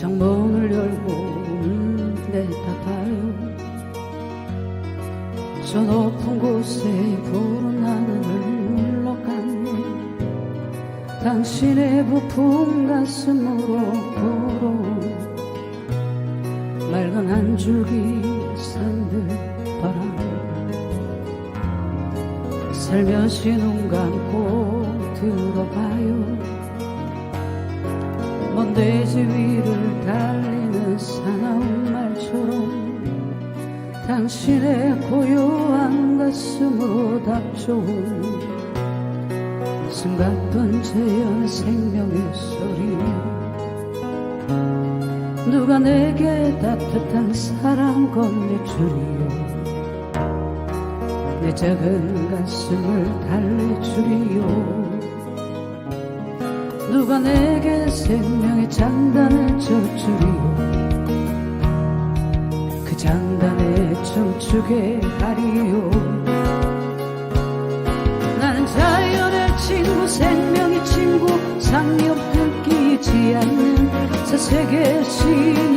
창문을 열고 내다봐요. 저 높은 곳에 푸른 하늘을 흘러가네 당신의 부푼 가슴으로 불어온 맑은 한 줄기 산들 바람 살며시 눈 감고 들어봐요 먼 대지 위를 달리는 사나운 말처럼 당신의 고요한 가슴으로 닥쳐온 숨가쁜 재현 생명의 소리. 누가 내게 따뜻한 사랑 건네주리요 내 작은 가슴을 달래주리요 누가 내게 생명의 장단을 쳐주리요? 그 장단에 춤추게 하리요? 나는 자연의 친구 생명의 친구 상념 끊기지 않는 새 세계 시인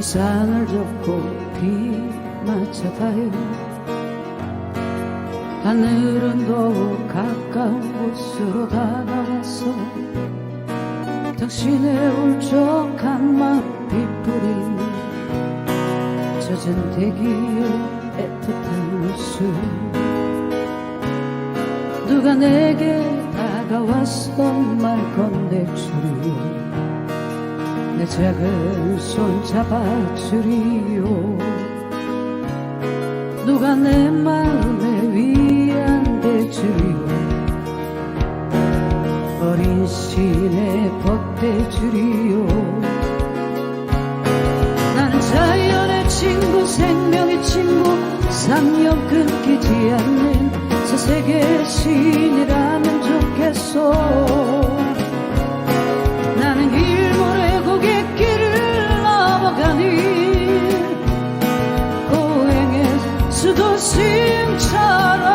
우산을 접고 비 맞춰봐요. 하늘은 더욱 가까운 곳으로 다가와서 당신의 울적한 마음 빗뿌리는 젖은 대기의 애틋한 웃음. 누가 내게 다가와서 말 건네주리요 내 작은 손 잡아주리요 누가 내 마음에 위안 돼 주리요 어린 시내 벗대 주리요 나는 자연의 친구 생명의 친구 상념 끊기지 않는 새 세계 시인이라면 좋겠소 수도승처럼